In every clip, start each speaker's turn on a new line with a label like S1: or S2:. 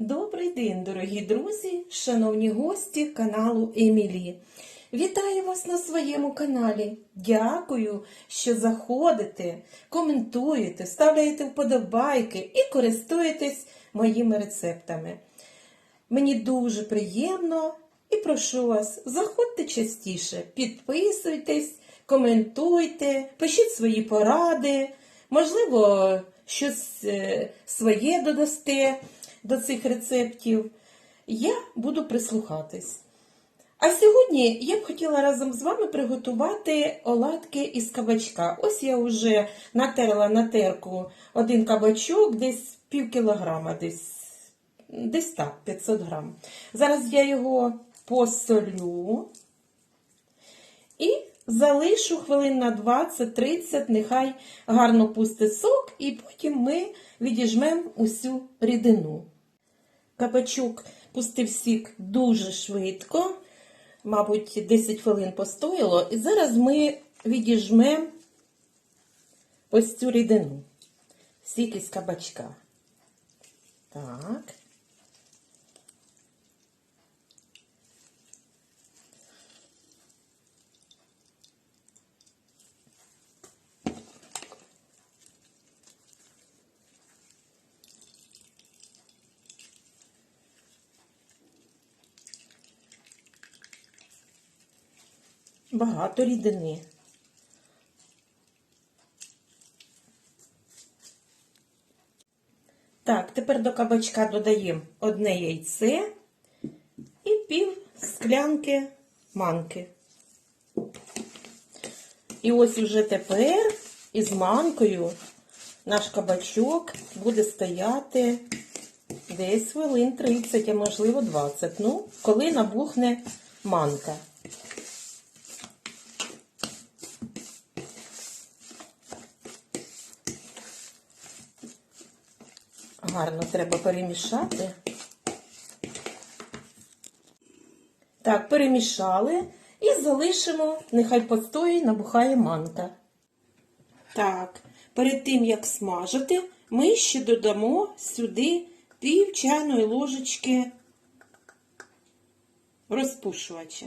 S1: Добрий день, дорогі друзі, шановні гості каналу Емілі. Вітаю вас на своєму каналі. Дякую, що заходите, коментуєте, ставляєте вподобайки і користуєтесь моїми рецептами. Мені дуже приємно і прошу вас, заходьте частіше, підписуйтесь, коментуйте, пишіть свої поради, можливо, щось е, своє додасте до цих рецептів. Я буду прислухатись. А сьогодні я б хотіла разом з вами приготувати оладки із кабачка. Ось я вже натерла на терку один кабачок, десь пів кілограма, десь, десь так, 500 грам. Зараз я його посолю і залишу хвилин на 20-30, нехай гарно пустить сок, і потім ми відіжмемо усю рідину. Кабачок пустив сік дуже швидко, мабуть, 10 хвилин постояло. І зараз ми відіжмемо ось цю рідину. Сік із кабачка. Так. Багато рідини. Так, тепер до кабачка додаємо одне яйце і пів склянки манки. І ось уже тепер із манкою наш кабачок буде стояти десь хвилин 30, а можливо 20. Ну, коли набухне манка. Гарно треба перемішати. Так, перемішали і залишимо, нехай постоїть, набухає манка. Так, перед тим як смажити, ми ще додамо сюди пів чайної ложечки розпушувача.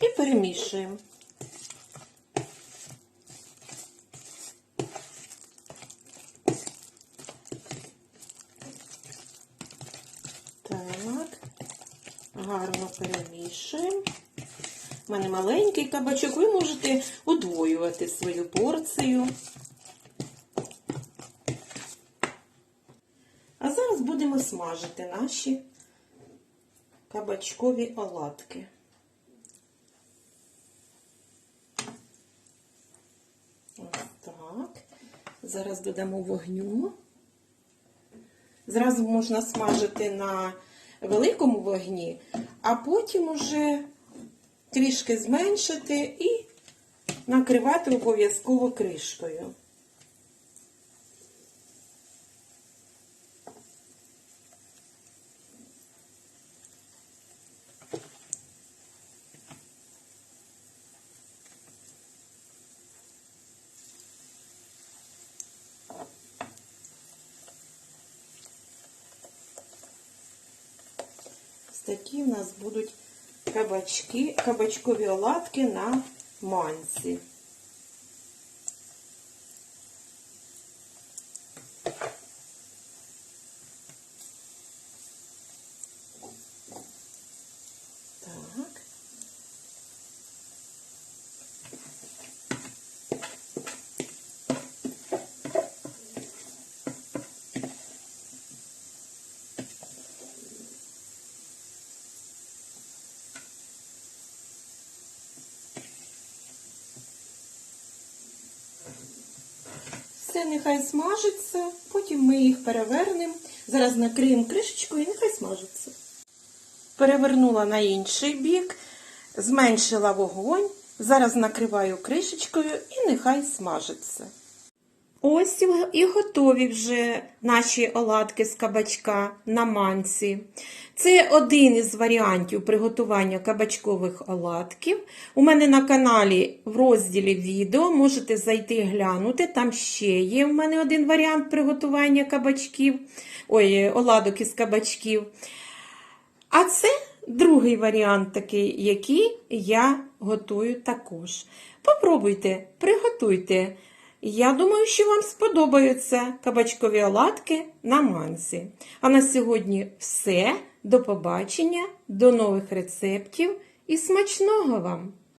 S1: І перемішуємо. Так, гарно перемішуємо. У мене маленький кабачок, ви можете удвоювати свою порцію. А зараз будемо смажити наші кабачкові оладки. Так. Зараз додамо вогню. Зразу можна смажити на великому вогні, а потім уже трішки зменшити і накривати обов'язково кришкою. Такі в нас будуть кабачки, кабачкові оладки на манці. Так. Все нехай смажиться, потім ми їх перевернемо. Зараз накриємо кришечкою і нехай смажиться. Перевернула на інший бік, зменшила вогонь. Зараз накриваю кришечкою і нехай смажиться. Ось і готові вже наші оладки з кабачка на манці. Це один із варіантів приготування кабачкових оладків. У мене на каналі в розділі відео можете зайти глянути. Там ще є в мене один варіант приготування кабачків, ой, оладок із кабачків. А це другий варіант такий, який я готую також. Попробуйте, приготуйте. Я думаю, що вам сподобаються кабачкові оладки на манці. А на сьогодні все. До побачення, до нових рецептів і смачного вам!